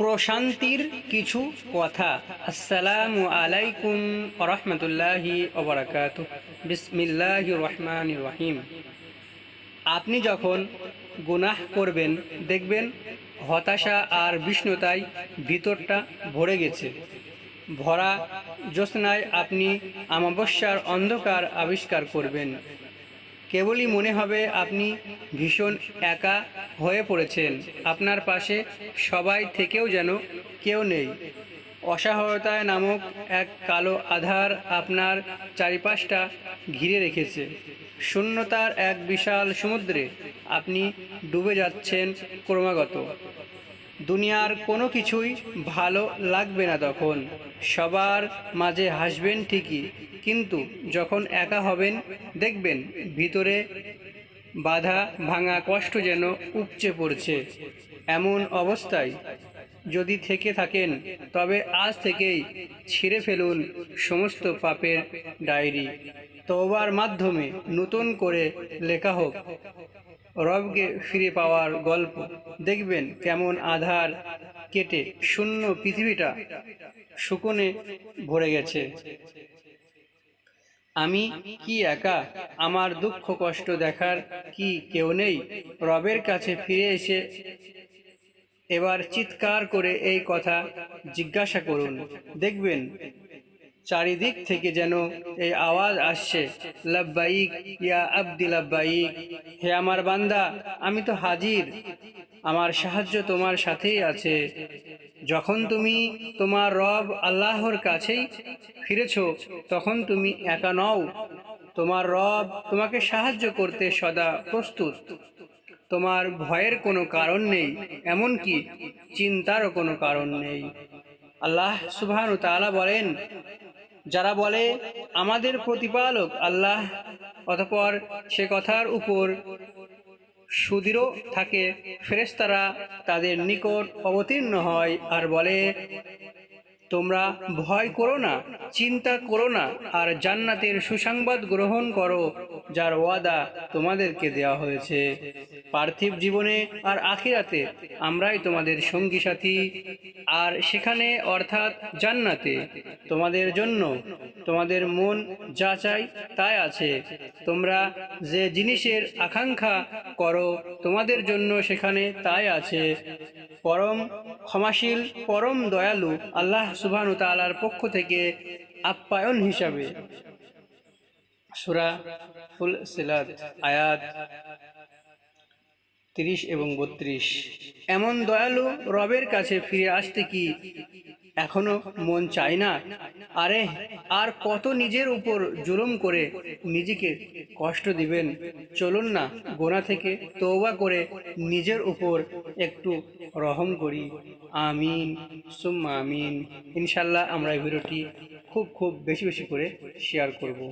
প্রশান্তির কিছু কথা। আসসালামু আলাইকুম রহমতুল্লাহি ওবরাকাত বিসমিল্লাহ রহমান রহিম। আপনি যখন গুনাহ করবেন, দেখবেন হতাশা আর বিষ্ণুতায় ভিতরটা ভরে গেছে। ভরা জ্যোৎস্নায় আপনি আমাবস্যার অন্ধকার আবিষ্কার করবেন। কেবলই মনে হবে আপনি ভীষণ একা হয়ে পড়েছেন। আপনার পাশে সবাই থেকেও যেন কেউ নেই। অসহায়তায় নামক এক কালো আধার আপনার চারিপাশটা ঘিরে রেখেছে। শূন্যতার এক বিশাল সমুদ্রে আপনি ডুবে যাচ্ছেন ক্রমাগত। দুনিয়ার কোনো কিছুই ভালো লাগবে না তখন। সবার মাঝে হাসবেন ঠিকই, কিন্তু যখন একা হবেন, দেখবেন ভিতরে বাধা ভাঙা কষ্ট যেন উপচে পড়ছে। এমন অবস্থায় যদি থেকে থাকেন, তবে আজ থেকেই ছিঁড়ে ফেলুন সমস্ত পাপের ডায়েরি। তওবার মাধ্যমে নতুন করে লেখা হোক। রবকে ফিরে পাওয়ার গল্প। দেখবেন কেমন আধার কেটে শূন্য পৃথিবীটা শুকনে ভরে গেছে। আমি কি একা? আমার দুঃখ কষ্ট দেখার কি কেউ নেই? রবের কাছে ফিরে এসে এবার চিৎকার করে এই কথা জিজ্ঞাসা করুন। দেখবেন চারিদিক থেকে যেন এই আওয়াজ আসছে। লাব্বাইক ইয়া আব্দি লাব্বাইক হে আমার বান্দা, আমি তো হাজির। আমার সাহায্য তোমার সাথেই আছে। যখন তুমি তোমার রব আল্লাহর কাছেই ফিরেছ, তখন তুমি একা নও। তোমার রব তোমাকে সাহায্য করতে সদা প্রস্তুত। তোমার ভয়ের কোনো কারণ নেই, এমনকি চিন্তারও কোনো কারণ নেই। আল্লাহ সুবহান তাআলা বলেন যারা বলে, আমাদের প্রতিপালক আল্লাহ অতপর সে কথার উপর সুদৃঢ় থাকে ফেরেস্তারা তাদের নিকট অবতীর্ণ হয় আর বলে তোমরা ভয় করো না, চিন্তা করো না, আর জান্নাতের সুসংবাদ গ্রহণ করো, যার ওয়াদা তোমাদেরকে দেওয়া হয়েছে। পার্থিব জীবনে আর আখিরাতে আমরাই তোমাদের সঙ্গী সাথী, আর সেখানে অর্থাৎ জান্নাতে তোমাদের জন্য তোমাদের মন যা চাই তাই আছে। তোমরা যে জিনিসের আকাঙ্ক্ষা করো, তোমাদের জন্য সেখানে তাই আছে। পরম ক্ষমাশীল, পরম দয়ালু আল্লাহ সুবহানু তালার পক্ষ থেকে আপ্যায়ন হিসাবে। সুরা ফুল সিলাত আয়াত তিরিশ এবং বত্রিশ। এমন দয়ালু রবের কাছে ফিরে আসতে কি এখনও মন চায় না? আরে, আর কত নিজের উপর জুলুম করে নিজেকে কষ্ট দিবেন? চলুন না, গোনা থেকে তৌবা করে নিজের উপর একটু রহম করি। আমিন। সুম্মা আমিন। ইনশাল্লাহ আমরা এই ভিডিওটি খুব খুব বেশি বেশি করে শেয়ার করব।